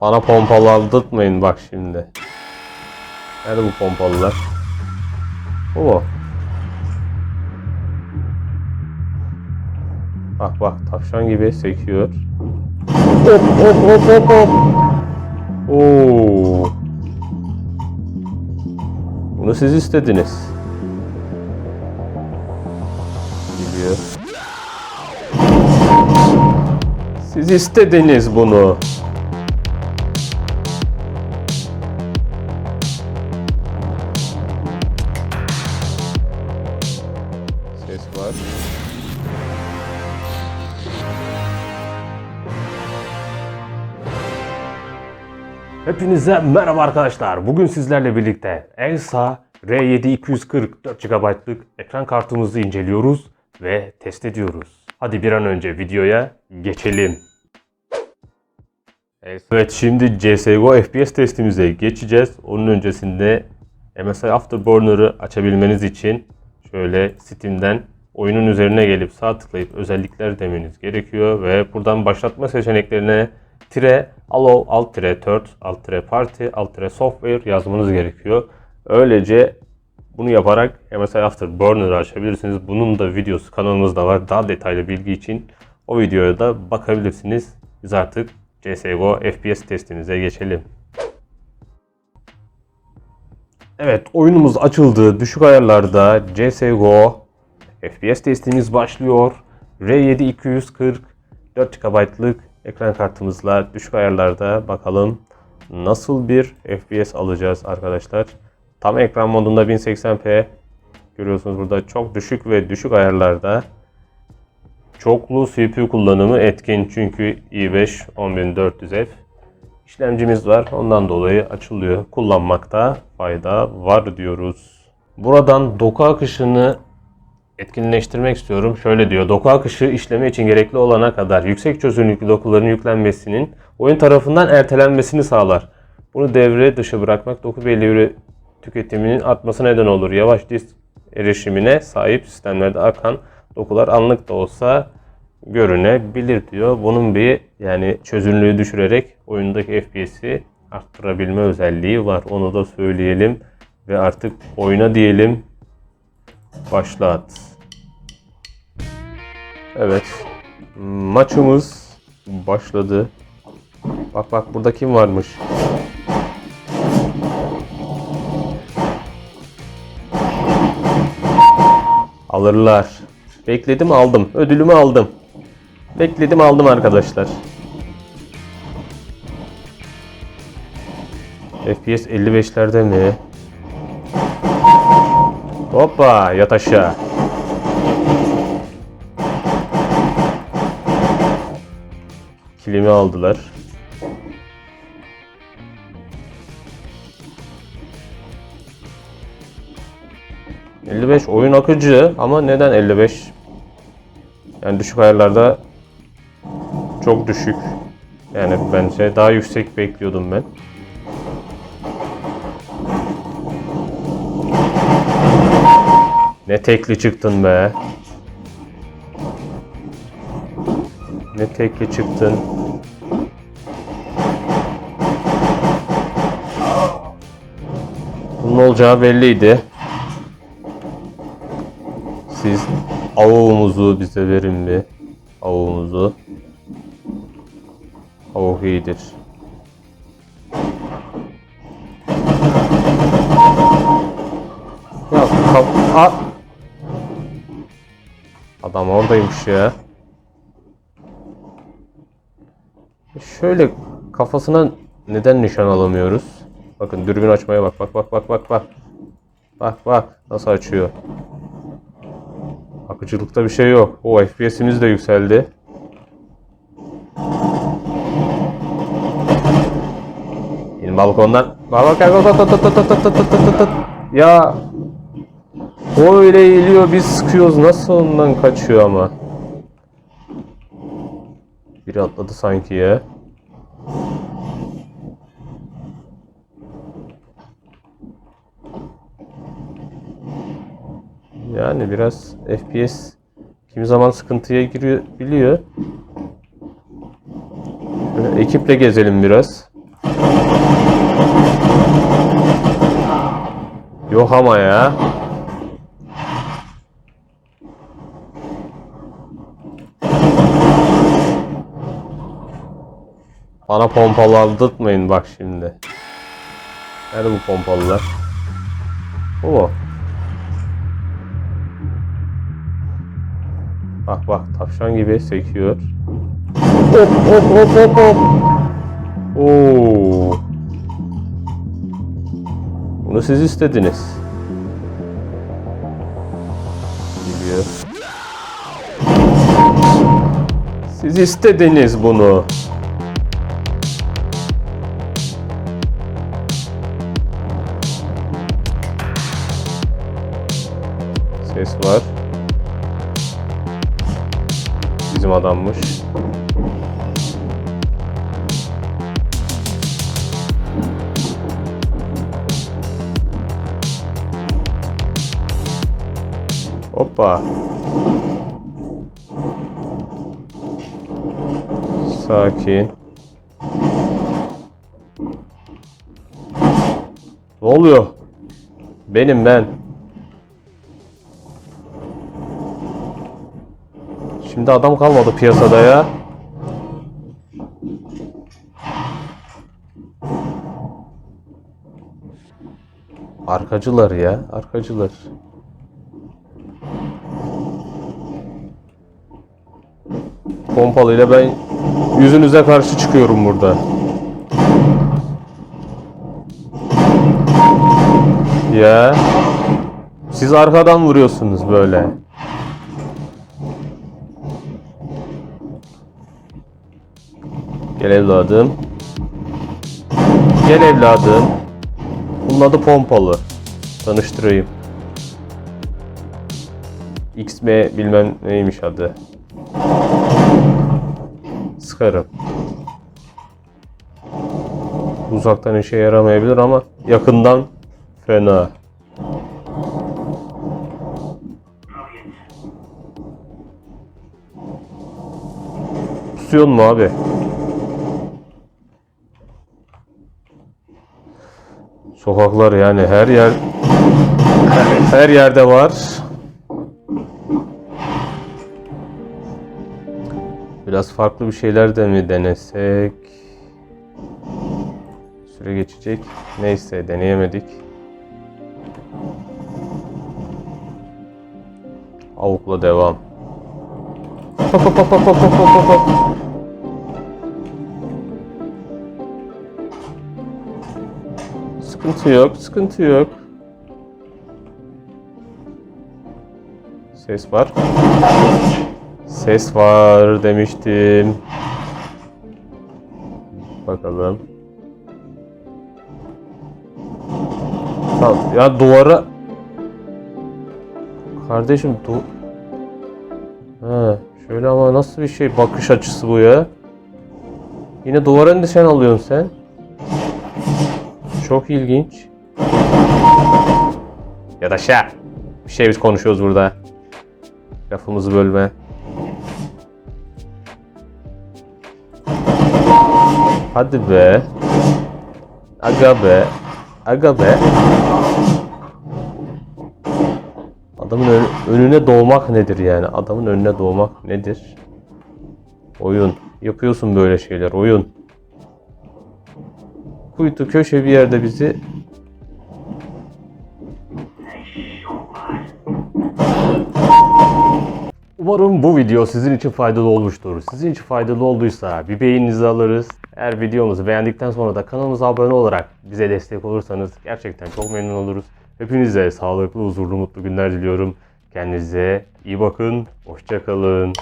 Bana pompalı aldırtmayın bak şimdi. Nerede bu pompalılar? Bu mu? Bak bak tavşan gibi sekiyor. Hop hop hop hop hop. Oo. Bunu siz istediniz. Gidiyor. Siz istediniz bunu. Var. Hepinize merhaba arkadaşlar. Bugün sizlerle birlikte Elsa R7 240 4 GB'lık ekran kartımızı inceliyoruz ve test ediyoruz. Hadi bir an önce videoya geçelim. Evet şimdi CSGO FPS testimize geçeceğiz. Onun öncesinde MSI Afterburner'ı açabilmeniz için şöyle Steam'den oyunun üzerine gelip sağ tıklayıp özellikler demeniz gerekiyor ve buradan başlatma seçeneklerine tire allow alt tire third alt tire party alt tire software yazmanız gerekiyor. Öylece bunu yaparak MSI Afterburner'ı açabilirsiniz. Bunun da videosu kanalımızda var. Daha detaylı bilgi için o videoya da bakabilirsiniz. Biz artık CSGO FPS testimize geçelim. Evet oyunumuz açıldı. Düşük ayarlarda CSGO FPS testimiz başlıyor. R7 240 4 GB'lık ekran kartımızla düşük ayarlarda bakalım nasıl bir FPS alacağız arkadaşlar. Tam ekran modunda 1080p görüyorsunuz burada çok düşük ve düşük ayarlarda çoklu CPU kullanımı etkin çünkü i5 10400F işlemcimiz var. Ondan dolayı açılıyor. Kullanmakta fayda var diyoruz. Buradan doku akışını etkinleştirmek istiyorum. Şöyle diyor. Doku akışı işleme için gerekli olana kadar yüksek çözünürlüklü dokuların yüklenmesinin oyun tarafından ertelenmesini sağlar. Bunu devre dışı bırakmak doku belli tüketiminin artmasına neden olur. Yavaş disk erişimine sahip sistemlerde akan dokular anlık da olsa görünebilir diyor. Bunun bir yani çözünürlüğü düşürerek oyundaki FPS'i arttırabilme özelliği var. Onu da söyleyelim ve artık oyuna diyelim. Başlat. Evet. Maçımız başladı. Bak bak burada kim varmış? Alırlar. Bekledim aldım. Ödülümü aldım. Bekledim aldım arkadaşlar. FPS 55'lerde mi? Hoppa yat. Kilimi aldılar. ...55 oyun akıcı ama neden 55? Yani düşük ayarlarda çok düşük. Yani bence daha yüksek bekliyordum ben. Ne tekli çıktın be. Ne tekli çıktın. Olacağı belliydi. Siz avuğumuzu bize verin mi? Avuğumuzu. Avuk iyidir. Ya kap- A- Adam oradaymış ya. Şöyle kafasına neden nişan alamıyoruz? Bakın dürbün açmaya bak. Bak bak bak bak bak. Bak bak nasıl açıyor. Akıcılıkta bir şey yok. O FPS'imiz de yükseldi. İn balkondan. Bak bak bak bak bak Ya o öyle eğiliyor biz sıkıyoruz. Nasıl ondan kaçıyor ama? Biri atladı sanki ya. Yani biraz FPS kimi zaman sıkıntıya giriyor biliyor. Ekiple gezelim biraz. Yok ama ya. Bana pompalı aldırtmayın bak şimdi. Nerede bu pompalılar? Bu mu? Bak bak tavşan gibi sekiyor. Hop hop hop hop hop. Oo. Bunu siz istediniz. Geliyor. Siz istediniz bunu. Ses var. Bizim adammış. Hoppa. Sakin. Ne oluyor? Benim ben. Şimdi adam kalmadı piyasada ya. Arkacılar ya, arkacılar. Pompalıyla ben yüzünüze karşı çıkıyorum burada. Ya. Siz arkadan vuruyorsunuz böyle. Gel evladım. Gel evladım. Bunun adı pompalı. Tanıştırayım. XM bilmem neymiş adı. Sıkarım. Uzaktan işe yaramayabilir ama yakından fena. Pusuyor mu abi? Sokaklar yani her yer her yerde var. Biraz farklı bir şeyler de mi denesek? Süre geçecek. Neyse deneyemedik. Avukla devam. Hop hop hop hop hop hop hop Sıkıntı yok, sıkıntı yok. Ses var. Ses var demiştim. Bakalım. Ya duvara... Kardeşim du... Ha, şöyle ama nasıl bir şey bakış açısı bu ya? Yine duvara sen alıyorsun sen. Çok ilginç. Ya da şey. Bir şey biz konuşuyoruz burada. Lafımızı bölme. Hadi be. Aga be. Aga be. Adamın ön- önüne doğmak nedir yani? Adamın önüne doğmak nedir? Oyun. Yapıyorsun böyle şeyler. Oyun. Kuytu köşe bir yerde bizi Umarım bu video sizin için faydalı olmuştur. Sizin için faydalı olduysa bir beğeninizi alırız. Eğer videomuzu beğendikten sonra da kanalımıza abone olarak bize destek olursanız gerçekten çok memnun oluruz. Hepinize sağlıklı, huzurlu, mutlu günler diliyorum. Kendinize iyi bakın. Hoşçakalın.